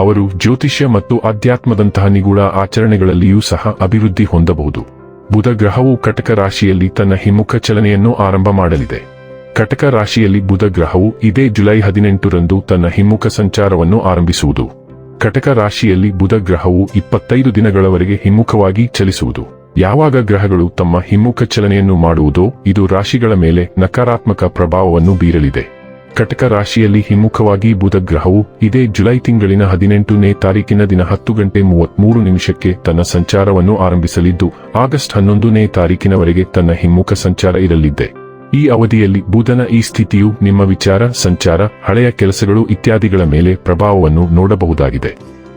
ಅವರು ಜ್ಯೋತಿಷ್ಯ ಮತ್ತು ಅಧ್ಯಾತ್ಮದಂತಹ ನಿಗೂಢ ಆಚರಣೆಗಳಲ್ಲಿಯೂ ಸಹ ಅಭಿವೃದ್ಧಿ ಹೊಂದಬಹುದು. ಬುಧ ಗ್ರಹವು ಕಟಕ ರಾಶಿಯಲ್ಲಿ ತನ್ನ ಹಿಮ್ಮುಖ ಚಲನೆಯನ್ನು ಆರಂಭ ಮಾಡಲಿದೆ. ಕಟಕ ರಾಶಿಯಲ್ಲಿ ಬುಧ ಗ್ರಹವು ಇದೇ ಜುಲೈ ಹದಿನೆಂಟರಂದು ತನ್ನ ಹಿಮ್ಮುಖ ಸಂಚಾರವನ್ನು ಆರಂಭಿಸುವುದು. ಕಟಕ ರಾಶಿಯಲ್ಲಿ ಬುಧ ಗ್ರಹವು ಇಪ್ಪತ್ತೈದು ದಿನಗಳವರೆಗೆ ಹಿಮ್ಮುಖವಾಗಿ ಚಲಿಸುವುದು. ಯಾವಾಗ ಗ್ರಹಗಳು ತಮ್ಮ ಹಿಮ್ಮುಖ ಚಲನೆಯನ್ನು ಮಾಡುವುದೋ ಇದು ರಾಶಿಗಳ ಮೇಲೆ ನಕಾರಾತ್ಮಕ ಪ್ರಭಾವವನ್ನು ಬೀರಲಿದೆ. ಕಟಕ ರಾಶಿಯಲ್ಲಿ ಹಿಮ್ಮುಖವಾಗಿ ಬುಧ ಗ್ರಹವು ಇದೇ ಜುಲೈ ತಿಂಗಳಿನ ಹದಿನೆಂಟನೇ ತಾರೀಕಿನ ದಿನ ಹತ್ತು ಗಂಟೆ ಮೂವತ್ಮೂರು ನಿಮಿಷಕ್ಕೆ ತನ್ನ ಸಂಚಾರವನ್ನು ಆರಂಭಿಸಲಿದ್ದು, ಆಗಸ್ಟ್ ಹನ್ನೊಂದನೇ ತಾರೀಕಿನವರೆಗೆ ತನ್ನ ಹಿಮ್ಮುಖ ಸಂಚಾರ ಇರಲಿದೆ ಈ ಅವಧಿಯಲ್ಲಿ ಬುಧನ ಈ ಸ್ಥಿತಿಯು ನಿಮ್ಮ ವಿಚಾರ, ಸಂಚಾರ, ಹಳೆಯ ಕೆಲಸಗಳು ಇತ್ಯಾದಿಗಳ ಮೇಲೆ ಪ್ರಭಾವವನ್ನು ನೋಡಬಹುದಾಗಿದೆ.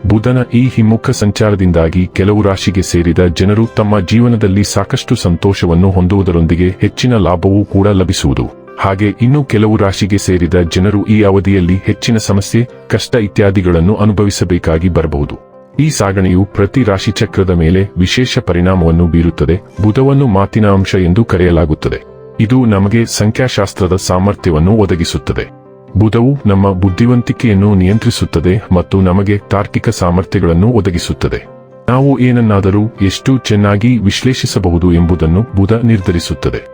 ಬುಧನ ಈ ಹಿಮ್ಮುಖ ಸಂಚಾರದಿಂದಾಗಿ ಕೆಲವು ರಾಶಿಗೆ ಸೇರಿದ ಜನರು ತಮ್ಮ ಜೀವನದಲ್ಲಿ ಸಾಕಷ್ಟು ಸಂತೋಷವನ್ನು ಹೊಂದುವುದರೊಂದಿಗೆ ಹೆಚ್ಚಿನ ಲಾಭವೂ ಕೂಡ ಲಭಿಸುವುದು. ಹಾಗೆ ಇನ್ನು ಕೆಲವು ರಾಶಿಗೆ ಸೇರಿದ ಜನರು ಈ ಅವಧಿಯಲ್ಲಿ ಹೆಚ್ಚಿನ ಸಮಸ್ಯೆ, ಕಷ್ಟ ಇತ್ಯಾದಿಗಳನ್ನು ಅನುಭವಿಸಬೇಕಾಗಿ ಬರಬಹುದು. ಈ ಸಾಗಣೆಯು ಪ್ರತಿ ರಾಶಿ ಚಕ್ರದ ಮೇಲೆ ವಿಶೇಷ ಪರಿಣಾಮವನ್ನು ಬೀರುತ್ತದೆ. ಬುಧವನ್ನು ಮಾತಿನ ಅಂಶ ಎಂದು ಕರೆಯಲಾಗುತ್ತದೆ. ಇದು ನಮಗೆ ಸಂಖ್ಯಾಶಾಸ್ತ್ರದ ಸಾಮರ್ಥ್ಯವನ್ನು ಒದಗಿಸುತ್ತದೆ. ಬುಧವು ನಮ್ಮ ಬುದ್ಧಿವಂತಿಕೆಯನ್ನು ನಿಯಂತ್ರಿಸುತ್ತದೆ ಮತ್ತು ನಮಗೆ ತಾರ್ಕಿಕ ಸಾಮರ್ಥ್ಯಗಳನ್ನು ಒದಗಿಸುತ್ತದೆ. ನಾವು ಏನನ್ನಾದರೂ ಎಷ್ಟು ಚೆನ್ನಾಗಿ ವಿಶ್ಲೇಷಿಸಬಹುದು ಎಂಬುದನ್ನು ಬುಧ ನಿರ್ಧರಿಸುತ್ತದೆ.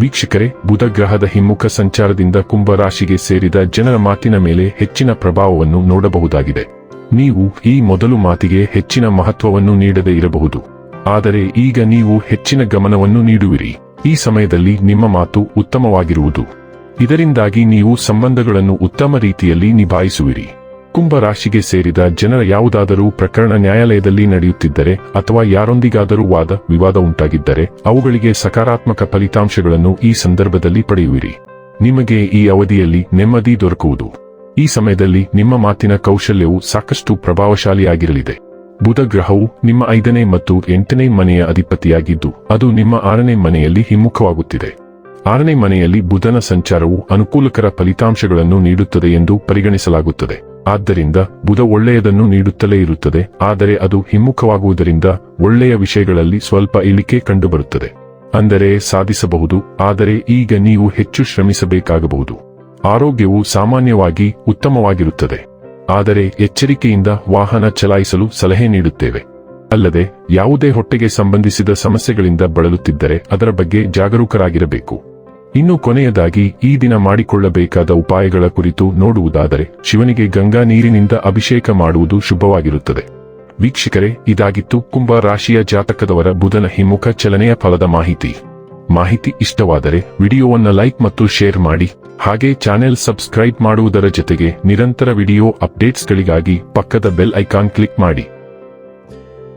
ವೀಕ್ಷಕರೇ ಬುಧ ಗ್ರಹದ ಹಿಮ್ಮುಖ ಸಂಚಾರದಿಂದ ಕುಂಭ ರಾಶಿಗೆ ಸೇರಿದ ಜನರ ಮಾತಿನ ಮೇಲೆ ಹೆಚ್ಚಿನ ಪ್ರಭಾವವನ್ನು ನೋಡಬಹುದಾಗಿದೆ. ನೀವು ಈ ಮೊದಲು ಮಾತಿಗೆ ಹೆಚ್ಚಿನ ಮಹತ್ವವನ್ನು ನೀಡದೇ ಇರಬಹುದು. ಆದರೆ ಈಗ ನೀವು ಹೆಚ್ಚಿನ ಗಮನವನ್ನು ನೀಡುವಿರಿ. ಈ ಸಮಯದಲ್ಲಿ ನಿಮ್ಮ ಮಾತು ಉತ್ತಮವಾಗಿರುವುದು. ಇದರಿಂದಾಗಿ ನೀವು ಸಂಬಂಧಗಳನ್ನು ಉತ್ತಮ ರೀತಿಯಲ್ಲಿ ನಿಭಾಯಿಸುವಿರಿ. ಕುಂಭ ರಾಶಿಗೆ ಸೇರಿದ ಜನರ ಯಾವುದಾದರೂ ಪ್ರಕರಣ ನ್ಯಾಯಾಲಯದಲ್ಲಿ ನಡೆಯುತ್ತಿದ್ದರೆ ಅಥವಾ ಯಾರೊಂದಿಗಾದರೂ ವಾದ ವಿವಾದ ಉಂಟಾಗಿದ್ದರೆ ಅವುಗಳಿಗೆ ಸಕಾರಾತ್ಮಕ ಫಲಿತಾಂಶಗಳನ್ನು ಈ ಸಂದರ್ಭದಲ್ಲಿ ಪಡೆಯುವಿರಿ. ನಿಮಗೆ ಈ ಅವಧಿಯಲ್ಲಿ ನೆಮ್ಮದಿ ದೊರಕುವುದು. ಈ ಸಮಯದಲ್ಲಿ ನಿಮ್ಮ ಮಾತಿನ ಕೌಶಲ್ಯವು ಸಾಕಷ್ಟು ಪ್ರಭಾವಶಾಲಿಯಾಗಿರಲಿದೆ. ಬುಧ ಗ್ರಹವು ನಿಮ್ಮ ಐದನೇ ಮತ್ತು ಎಂಟನೇ ಮನೆಯ ಅಧಿಪತಿಯಾಗಿದ್ದು, ಅದು ನಿಮ್ಮ ಆರನೇ ಮನೆಯಲ್ಲಿ ಹಿಮ್ಮುಖವಾಗುತ್ತಿದೆ. ಆರನೇ ಮನೆಯಲ್ಲಿ ಬುಧನ ಸಂಚಾರವು ಅನುಕೂಲಕರ ಫಲಿತಾಂಶಗಳನ್ನು ನೀಡುತ್ತದೆ ಎಂದು ಪರಿಗಣಿಸಲಾಗುತ್ತದೆ. ಆದ್ದರಿಂದ ಬುಧ ಒಳ್ಳೆಯದನ್ನು ನೀಡುತ್ತಲೇ ಇರುತ್ತದೆ, ಆದರೆ ಅದು ಹಿಮ್ಮುಖವಾಗುವುದರಿಂದ ಒಳ್ಳೆಯ ವಿಷಯಗಳಲ್ಲಿ ಸ್ವಲ್ಪ ಇಳಿಕೆ ಕಂಡುಬರುತ್ತದೆ. ಅಂದರೆ ಸಾಧಿಸಬಹುದು, ಆದರೆ ಈಗ ನೀವು ಹೆಚ್ಚು ಶ್ರಮಿಸಬೇಕಾಗಬಹುದು. ಆರೋಗ್ಯವು ಸಾಮಾನ್ಯವಾಗಿ ಉತ್ತಮವಾಗಿರುತ್ತದೆ. ಆದರೆ ಎಚ್ಚರಿಕೆಯಿಂದ ವಾಹನ ಚಲಾಯಿಸಲು ಸಲಹೆ ನೀಡುತ್ತೇವೆ. ಅಲ್ಲದೆ ಯಾವುದೇ ಹೊಟ್ಟೆಗೆ ಸಂಬಂಧಿಸಿದ ಸಮಸ್ಯೆಗಳಿಂದ ಬಳಲುತ್ತಿದ್ದರೆ ಅದರ ಬಗ್ಗೆ ಜಾಗರೂಕರಾಗಿರಬೇಕು. ಇನ್ನು ಕೊನೆಯದಾಗಿ ಈ ದಿನ ಮಾಡಿಕೊಳ್ಳಬೇಕಾದ ಉಪಾಯಗಳ ಕುರಿತು ನೋಡುವುದಾದರೆ ಶಿವನಿಗೆ ಗಂಗಾ ನೀರಿನಿಂದ ಅಭಿಷೇಕ ಮಾಡುವುದು ಶುಭವಾಗಿರುತ್ತದೆ. ವೀಕ್ಷಕರೇ, ಇದಾಗಿತ್ತು ಕುಂಭ ರಾಶಿಯ ಜಾತಕದವರ ಬುಧನ ಹಿಮ್ಮುಖ ಚಲನೆಯ ಫಲದ ಮಾಹಿತಿ. ಮಾಹಿತಿ ಇಷ್ಟವಾದರೆ ವಿಡಿಯೋವನ್ನ ಲೈಕ್ ಮತ್ತು ಶೇರ್ ಮಾಡಿ, ಹಾಗೆ ಚಾನೆಲ್ ಸಬ್ಸ್ಕ್ರೈಬ್ ಮಾಡುವುದರ ಜೊತೆಗೆ ನಿರಂತರ ವಿಡಿಯೋ ಅಪ್ಡೇಟ್ಸ್ಗಳಿಗಾಗಿ ಪಕ್ಕದ ಬೆಲ್ ಐಕಾನ್ ಕ್ಲಿಕ್ ಮಾಡಿ.